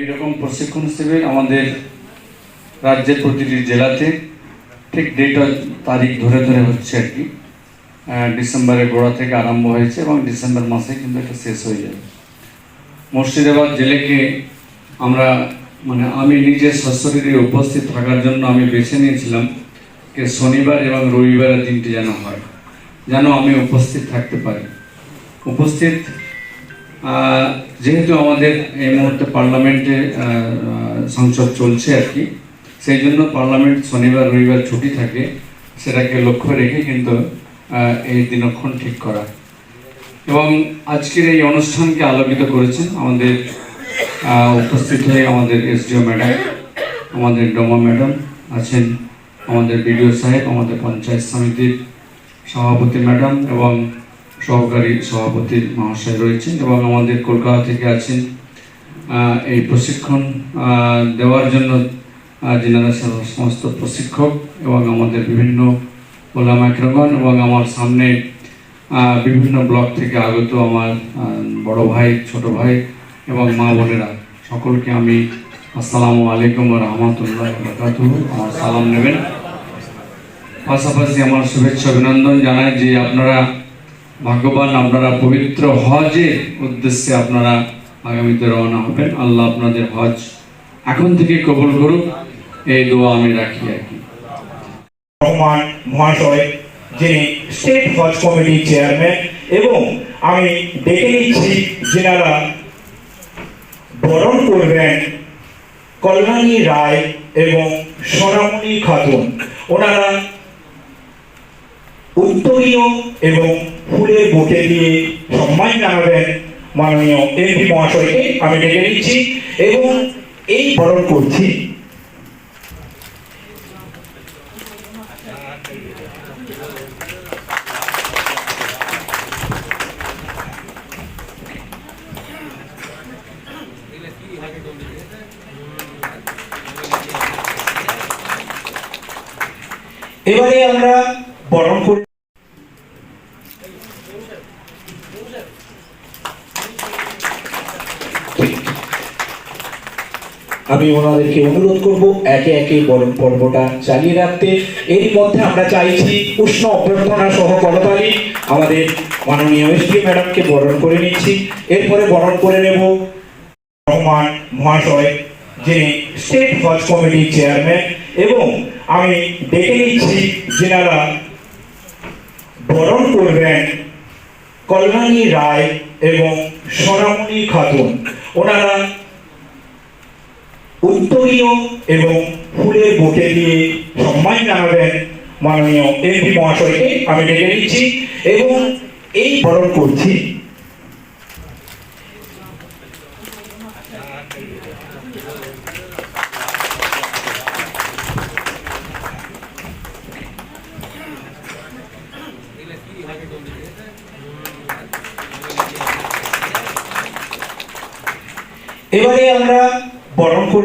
এইরকম প্রশিক্ষণ শিবির আমাদের রাজ্যের প্রতিটি জেলাতে ঠিক ডেট তারিখ ধরে ধরে হচ্ছে আর কি। ডিসেম্বরের গোড়া থেকে আরম্ভ হয়েছে এবং ডিসেম্বর মাসে কিন্তু এটা শেষ হয়ে যাবে। মুর্শিদাবাদ জেলেকে আমরা মানে আমি নিজে সশরীরে উপস্থিত থাকার জন্য আমি বেছে নিয়েছিলাম যে শনিবার এবং রবিবারের দিনটি যেন হয়, যেন আমি উপস্থিত থাকতে পারি। উপস্থিত যেহেতু আমাদের এই মুহূর্তে পার্লামেন্টে সংসদ চলছে আর কি, সেই জন্য পার্লামেন্ট শনিবার, রবিবার ছুটি থাকে, সেটাকে লক্ষ্য রেখে কিন্তু এই দিনক্ষণ ঠিক করা। এবং আজকের এই অনুষ্ঠানকে আলোকিত করেছেন আমাদের উপস্থিত হয়ে আমাদের এসডিও ম্যাডাম, আমাদের ডোমা ম্যাডাম আছেন, আমাদের বিডিও সাহেব, আমাদের পঞ্চায়েত সমিতির সভাপতি ম্যাডাম এবং সহকারী সভাপতি মহাশয় রয়েছেন এবং আমাদের কলকাতা থেকে আছেন এই প্রশিক্ষণ দেওয়ার জন্য সব- সমস্ত প্রশিক্ষক এবং আমাদের বিভিন্ন ওলামাইক্রগণ এবং আমার সামনে বিভিন্ন ব্লক থেকে আগত আমার বড় ভাই, ছোট ভাই এবং মা বোনেরা। সকলকে আমি আসসালামু আলাইকুম রহমতুল্লাহ আমার সালাম নেবেন। পাশাপাশি আমার শুভেচ্ছা, অভিনন্দন জানাই যে আপনারা ভাগ্যবান আপনারা পবিত্র হজের উদ্দেশ্যে আপনারা আগামীতে রওনা হবেন। আল্লাহ আপনাদের হজ এখন থেকে কবুল করুক। এই দোয়া আমি রাখি আর কি। রহমান মহাশয়, যিনি স্টেট হজ কমিটির চেয়ারম্যান, এবং আমি ডেকে নিচ্ছি যেনারা বরণ করবেন কল্যাণী রায় এবং সোনামণি খাতুন। ওনারা উত্তরীয় এবং ফুলের বুকে দিয়ে সম্মান জানাবেন মাননীয় এমপি মহাশয়কে আমি ডেকে নিচ্ছি এবং এই বরণ করছি। এবারে আমরা বরণ করি। আমি ওনাদেরকে অনুরোধ করব একে একে বরণ পর্বটা চালিয়ে রাখতে। এর মধ্যে আমরা চাইছি উষ্ণ অভ্যর্থনা সহ করতালি। আমাদের মাননীয় এসপি ম্যাডামকে বরণ করে নিচ্ছি। এরপরে বরণ করে নেব রহমান মহাশয়, যিনি স্টেট হজ কমিটির চেয়ারম্যান। এবং আমি ডেকে নিচ্ছি যেনারা বরণ করবেন কল্যাণী রায় এবং সোনামণি খাতুন। ওনারা উত্তরীয় এবং ফুলের বুকে দিয়ে সম্মান জানাবেন মাননীয় এমপি মহাশয়কে। আমি ডেকে নিচ্ছি এবং এই বরণ করছি। এবারে আমরা বরণ করি।